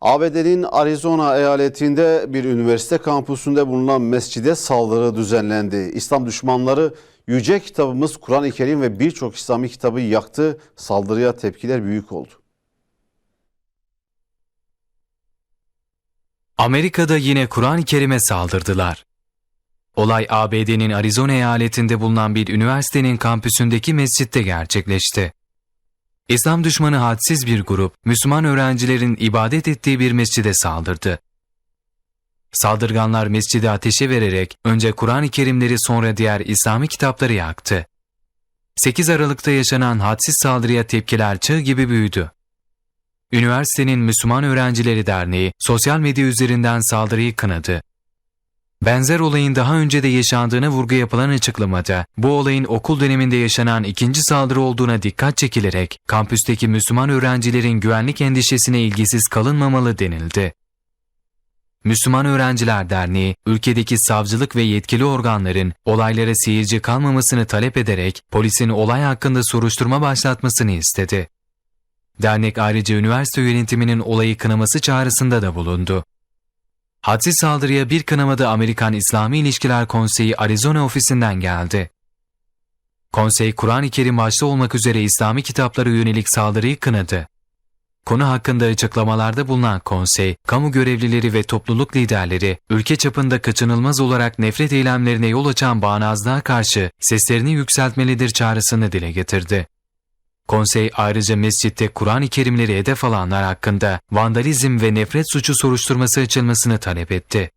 ABD'nin Arizona eyaletinde bir üniversite kampüsünde bulunan mescide saldırı düzenlendi. İslam düşmanları Yüce kitabımız Kur'an-ı Kerim ve birçok İslami kitabı yaktı. Saldırıya tepkiler büyük oldu. Amerika'da yine Kur'an-ı Kerim'e saldırdılar. Olay ABD'nin Arizona eyaletinde bulunan bir üniversitenin kampüsündeki mescitte gerçekleşti. İslam düşmanı hadsiz bir grup, Müslüman öğrencilerin ibadet ettiği bir mescide saldırdı. Saldırganlar mescidi ateşe vererek önce Kur'an-ı Kerimleri sonra diğer İslami kitapları yaktı. 8 Aralık'ta yaşanan hadsiz saldırıya tepkiler çığ gibi büyüdü. Üniversitenin Müslüman Öğrencileri Derneği sosyal medya üzerinden saldırıyı kınadı. Benzer olayın daha önce de yaşandığına vurgu yapılan açıklamada, bu olayın okul döneminde yaşanan ikinci saldırı olduğuna dikkat çekilerek, kampüsteki Müslüman öğrencilerin güvenlik endişesine ilgisiz kalınmamalı denildi. Müslüman Öğrenciler Derneği, ülkedeki savcılık ve yetkili organların olaylara seyirci kalmamasını talep ederek polisin olay hakkında soruşturma başlatmasını istedi. Dernek ayrıca üniversite yönetiminin olayı kınaması çağrısında da bulundu. Hadsiz saldırıya bir kınamada Amerikan İslami İlişkiler Konseyi Arizona ofisinden geldi. Konsey, Kur'an-ı Kerim başta olmak üzere İslami kitaplara yönelik saldırıyı kınadı. Konu hakkında açıklamalarda bulunan konsey, kamu görevlileri ve topluluk liderleri, ülke çapında kaçınılmaz olarak nefret eylemlerine yol açan bağnazlığa karşı seslerini yükseltmelidir çağrısını dile getirdi. Konsey ayrıca mescitte Kur'an-ı Kerimleri hedef alanlar hakkında vandalizm ve nefret suçu soruşturması açılmasını talep etti.